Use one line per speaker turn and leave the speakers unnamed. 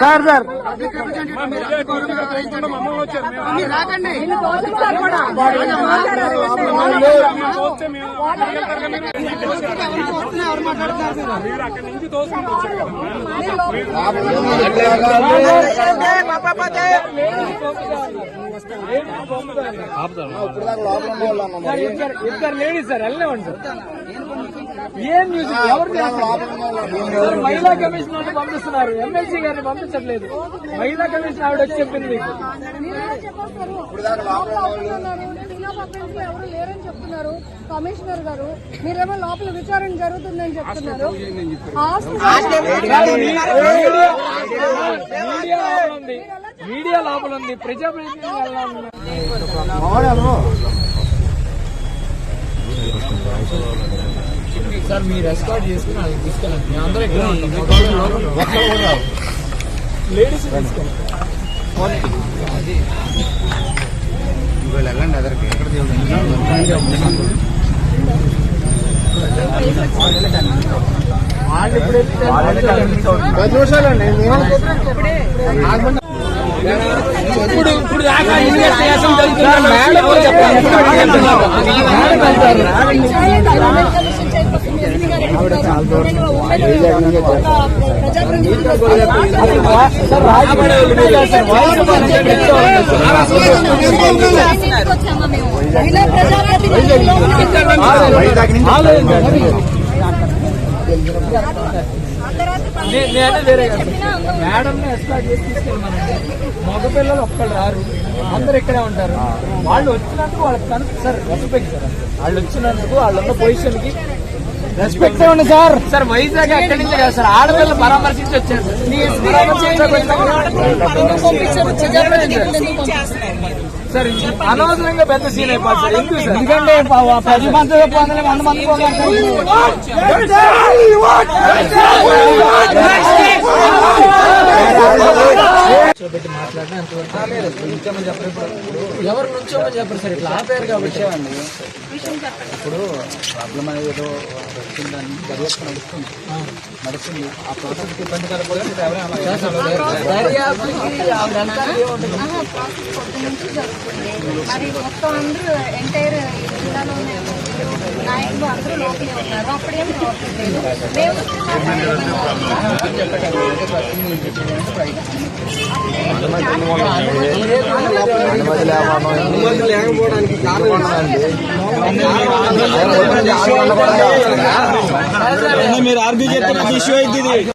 Sir sir. ఇద్దరు ఇద్దరు ladies sir వెళ్ళలేమండి సార్. ఏం మ్యూజిక్ ఎవరు మహిళా కమిషన్ వాళ్ళు పంపిస్తున్నారు? ఎమ్మెల్సీ గారిని పంపించట్లేదు. మహిళా కమిషన్ ఆవిడ వచ్చి చెప్పింది మీకు.
ఎవరు లేరని చెప్తున్నారు కమిషనర్ గారు మీరేమో లోపల విచారణ జరుగుతుందని చెప్తున్నారు
మీడియా మీడియా లోపల ఉంది. మీడియా లోపల ఉంది ప్రజాప్రతినిధులు ఎలా ఉన్నారు? సార్ మీరు ఎస్కాట్ చేసుకుని అది తీసుకెళ్ళండి. అందరూ ఇక్కడ లేడీస్ తీసుకెళ్ళండి. వాళ్ళు ఇప్పుడు పది నిమిషాలండి. ఇప్పుడు ఇప్పుడు దాకా ఇన్వెస్టిగేషన్ జరుగుతుంది మేడం నే- నేనే వేరే కాదు మేడం ఎస్కాట్ చేసి తీసుకెళ్ళమనండి మగ పిల్లలు ఒక్కళ్ళు రారు అందరు ఇక్కడే ఉంటారు వాళ్ళు వచ్చినందుకు వాళ్ళకి కనుక సార్ రెస్పెక్ట్ సార్. వాళ్ళు వచ్చినందుకు వాళ్ళున్న పొజిషన్కి రెస్పెక్ట్ ఇవ్వండి సార్. సార్ వైజాగ్ ఎక్కడి నుంచి కాదు సార్. ఆడపిల్లలు పరామర్శించి వచ్చారు సార్. అనవసరంగా పెద్ద సీన్ అయిపోతుంది సార్. ఎందుకు సార్? ఎందుకంటే పది మంది వందల వంద మంది కూర్చోబెట్టి మాట్లాడినా ఎంతవరకు ఎవరు నుంచోమని చెప్పరు సార్ ఇట్లా ఆపారు కాబట్టి
ఇప్పుడు ప్రాబ్లం అనేది ఏదో వచ్చిందని దర్యాప్తు నడుస్తుంది నడుస్తుంది ఆ ప్రాసెస్ ఇబ్బంది కలగకూడదు?
మరి మొత్తం అందరూ ఎంటైర్
అనుమతి లేకపోవడానికి కారణం
మీరు ఆర్గ్యూ చేస్తున్న ఇష్యూ అయితే ఇది